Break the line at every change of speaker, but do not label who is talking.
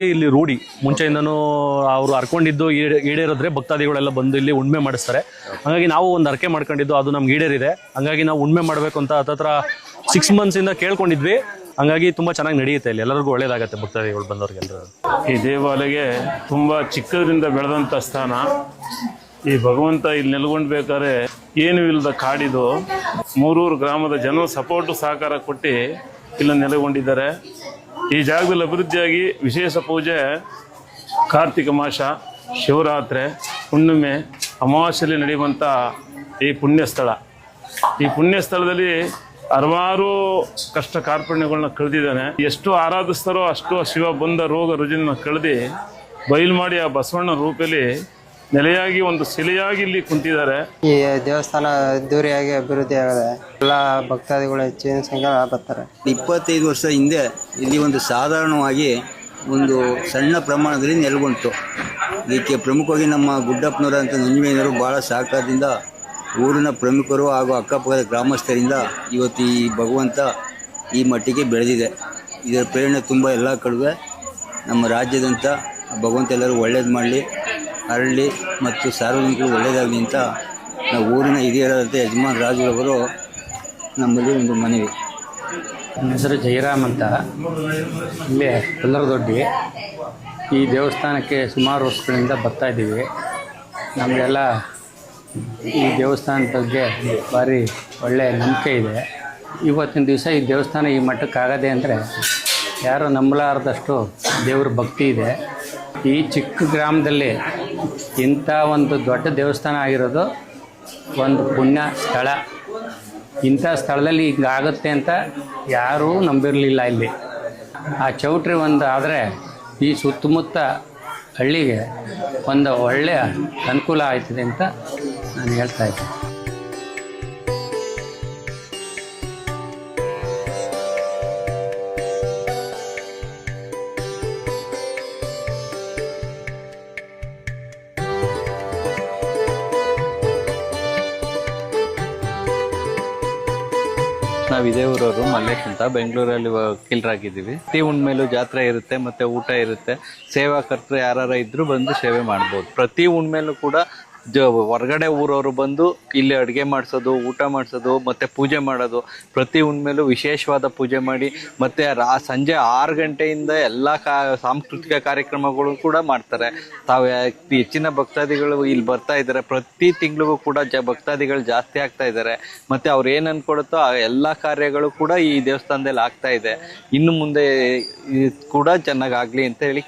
ಇಲ್ಲಿ ರೂಢಿ. ಮುಂಚೆಯಿಂದನೂ ಅವರು ಹರ್ಕೊಂಡಿದ್ದು ಈಡೇ- ಈಡೇರಿದ್ರೆ ಭಕ್ತಾದಿಗಳೆಲ್ಲ ಬಂದು ಇಲ್ಲಿ ಉಣ್ಮೆ ಮಾಡಿಸ್ತಾರೆ. ಹಾಗಾಗಿ ನಾವು ಒಂದು ಅರ್ಕೆ ಮಾಡ್ಕೊಂಡಿದ್ದು ಅದು ನಮ್ಗೆ ಈಡೇರಿದೆ. ಹಂಗಾಗಿ ನಾವು ಉಣ್ಮೆ ಮಾಡಬೇಕು ಅಂತ ಹತ್ತತ್ರ ಸಿಕ್ಸ್ ಮಂತ್ಸ್ ಇಂದ ಕೇಳ್ಕೊಂಡಿದ್ವಿ. ಹಂಗಾಗಿ ತುಂಬಾ ಚೆನ್ನಾಗಿ ನಡೆಯುತ್ತೆ ಇಲ್ಲಿ. ಎಲ್ಲರಿಗೂ ಒಳ್ಳೇದಾಗತ್ತೆ ಭಕ್ತಾದಿಗಳು ಬಂದವ್ರಿಗೆಲ್ಲರೂ
ಈ ದೇವಾಲಯಕ್ಕೆ ತುಂಬಾ ಚಿಕ್ಕದ್ರಿಂದ ಬೆಳೆದಂತ ಸ್ಥಾನ. ಈ ಭಗವಂತ ಇಲ್ಲಿ ನೆಲೆಗೊಂಡ್ಬೇಕಾದ್ರೆ ಏನು ಇಲ್ಲದ ಕಾಡಿದು ಮೂರೂರು ಗ್ರಾಮದ ಜನ ಸಪೋರ್ಟ್ ಸಹಕಾರ ಕೊಟ್ಟು ಇಲ್ಲಿ ನೆಲೆಗೊಂಡಿದ್ದಾರೆ. ಈ ಜಾಗದಲ್ಲಿ ಅಭಿವೃದ್ಧಿಯಾಗಿ ವಿಶೇಷ ಪೂಜೆ, ಕಾರ್ತಿಕ ಮಾಸ, ಶಿವರಾತ್ರಿ, ಹುಣ್ಣಿಮೆ, ಅಮಾವಾಸ್ಯೆಯಲ್ಲಿ ನಡೆಯುವಂಥ ಈ ಪುಣ್ಯಸ್ಥಳ. ಈ ಪುಣ್ಯಸ್ಥಳದಲ್ಲಿ ಹಲವಾರು ಕಷ್ಟ ಕಾರ್ಪಣ್ಯಗಳನ್ನ ಕಳೆದಿದ್ದಾನೆ. ಎಷ್ಟು ಆರಾಧಿಸ್ತಾರೋ ಅಷ್ಟು ಶಿವ ಬಂದ ರೋಗ ರುಜಿನ ಕಳೆದಿ ಬಯಲು ಮಾಡಿ ಆ ಬಸವಣ್ಣ ರೂಪದಲ್ಲಿ ನೆಲೆಯಾಗಿ ಒಂದು ಶಿಲೆಯಾಗಿ ಇಲ್ಲಿ ಕುಂತಿದ್ದಾರೆ.
ಈ ದೇವಸ್ಥಾನ ಅದ್ದೂರಿಯಾಗಿ ಅಭಿವೃದ್ಧಿ ಆಗಿದೆ. ಎಲ್ಲ ಭಕ್ತಾದಿಗಳು ಹೆಚ್ಚಿನ ಸಂಖ್ಯೆ ಬರ್ತಾರೆ.
ಇಪ್ಪತ್ತೈದು ವರ್ಷ ಹಿಂದೆ ಇಲ್ಲಿ ಒಂದು ಸಾಧಾರಣವಾಗಿ ಒಂದು ಸಣ್ಣ ಪ್ರಮಾಣದಲ್ಲಿ ನೆಲೆಗೊಂಡಿತು ಇದಕ್ಕೆ ಪ್ರಮುಖವಾಗಿ ನಮ್ಮ ಗುಡ್ಡಪ್ಪನವರ ಅಂತ ನಂಜುಮೇನವರು ಭಾಳ ಸಹಕಾರದಿಂದ ಊರಿನ ಪ್ರಮುಖರು ಹಾಗೂ ಅಕ್ಕಪಕ್ಕದ ಗ್ರಾಮಸ್ಥರಿಂದ ಇವತ್ತು ಈ ಭಗವಂತ ಈ ಮಟ್ಟಿಗೆ ಬೆಳೆದಿದೆ. ಇದರ ಪ್ರೇರಣೆ ತುಂಬ ಎಲ್ಲ ಕಡುವೆ ನಮ್ಮ ರಾಜ್ಯದಂತ ಭಗವಂತ ಎಲ್ಲರೂ ಒಳ್ಳೇದು ಮಾಡಲಿ. ಹರಳಿ ಮತ್ತು ಸಾರ್ವಜನಿಕರು ಒಳ್ಳೆಯದಾಗಲಿ ಅಂತ ನಾವು ಊರಿನ ಹಿರಿಯರಾದಂಥ ಯಜಮಾನ್ ರಾಜರವರು ನಮ್ಮಲ್ಲಿ ಒಂದು ಮನವಿ.
ನನ್ನ ಹೆಸರು ಜಯರಾಮ್ ಅಂತ. ಇಲ್ಲೇ ಕಲ್ಲರದೊಡ್ಡಿ. ಈ ದೇವಸ್ಥಾನಕ್ಕೆ ಸುಮಾರು ವರ್ಷಗಳಿಂದ ಬರ್ತಾ ಇದ್ದೀವಿ. ನಮಗೆಲ್ಲ ಈ ದೇವಸ್ಥಾನದ ಬಗ್ಗೆ ಭಾರಿ ಒಳ್ಳೆಯ ನಂಬಿಕೆ ಇದೆ. ಇವತ್ತಿನ ದಿವಸ ಈ ದೇವಸ್ಥಾನ ಈ ಮಟ್ಟಕ್ಕೆ ಆಗದೆ ಅಂದರೆ ಯಾರೂ ನಂಬಲಾರದಷ್ಟು ದೇವ್ರ ಭಕ್ತಿ ಇದೆ. ಈ ಚಿಕ್ಕ ಗ್ರಾಮದಲ್ಲಿ ಇಂಥ ಒಂದು ದೊಡ್ಡ ದೇವಸ್ಥಾನ ಆಗಿರೋದು ಒಂದು ಪುಣ್ಯ ಸ್ಥಳ. ಇಂಥ ಸ್ಥಳದಲ್ಲಿ ಹಿಂಗಾಗುತ್ತೆ ಅಂತ ಯಾರೂ ನಂಬಿರಲಿಲ್ಲ ಇಲ್ಲಿ. ಆ ಚೌಟ್ರಿ ಒಂದು ಆದರೆ ಈ ಸುತ್ತಮುತ್ತ ಹಳ್ಳಿಗೆ ಒಂದು ಒಳ್ಳೆಯ ಅನುಕೂಲ ಆಯ್ತದೆ ಅಂತ ನಾನು ಹೇಳ್ತಾ ಇದ್ದೆ
ನಾವು ಇದೇ ಊರವರು, ಮಲ್ಲೇಶ್ ಅಂತ. ಬೆಂಗಳೂರಲ್ಲಿ ವಕೀಲರಾಗಿದ್ದೀವಿ. ಪ್ರತಿ ಹುಣ್ಮೇಲೂ ಜಾತ್ರೆ ಇರುತ್ತೆ, ಮತ್ತೆ ಊಟ ಇರುತ್ತೆ. ಸೇವಾಕರ್ತರು ಯಾರು ಇದ್ರೂ ಬಂದು ಸೇವೆ ಮಾಡ್ಬೋದು. ಪ್ರತಿ ಹುಣ್ಮೇಲೂ ಕೂಡ ಹೊರಗಡೆ ಊರವರು ಬಂದು ಇಲ್ಲಿ ಅಡುಗೆ ಮಾಡಿಸೋದು, ಊಟ ಮಾಡಿಸೋದು, ಮತ್ತೆ ಪೂಜೆ ಮಾಡೋದು. ಪ್ರತಿ ಹುಣ್ಮೇಲೂ ವಿಶೇಷವಾದ ಪೂಜೆ ಮಾಡಿ, ಮತ್ತೆ ರಾ, ಸಂಜೆ ಆರು ಗಂಟೆಯಿಂದ ಎಲ್ಲ ಕಾ, ಸಾಂಸ್ಕೃತಿಕ ಕಾರ್ಯಕ್ರಮಗಳು ಕೂಡ ಮಾಡ್ತಾರೆ. ತಾವು ಹೆಚ್ಚಿನ ಭಕ್ತಾದಿಗಳು ಇಲ್ಲಿ ಬರ್ತಾ ಇದ್ದಾರೆ ಪ್ರತಿ ತಿಂಗಳಿಗೂ ಕೂಡ ಜ, ಭಕ್ತಾದಿಗಳು ಜಾಸ್ತಿ ಆಗ್ತಾ ಇದ್ದಾರೆ ಮತ್ತೆ ಅವ್ರು ಏನು ಅಂದ್ಕೊಡುತ್ತೋ ಆ ಎಲ್ಲ ಕಾರ್ಯಗಳು ಕೂಡ ಈ ದೇವಸ್ಥಾನದಲ್ಲಿ ಆಗ್ತಾ ಇದೆ. ಇನ್ನು ಮುಂದೆ ಕೂಡ ಚೆನ್ನಾಗಾಗಲಿ ಅಂತ ಹೇಳಿ.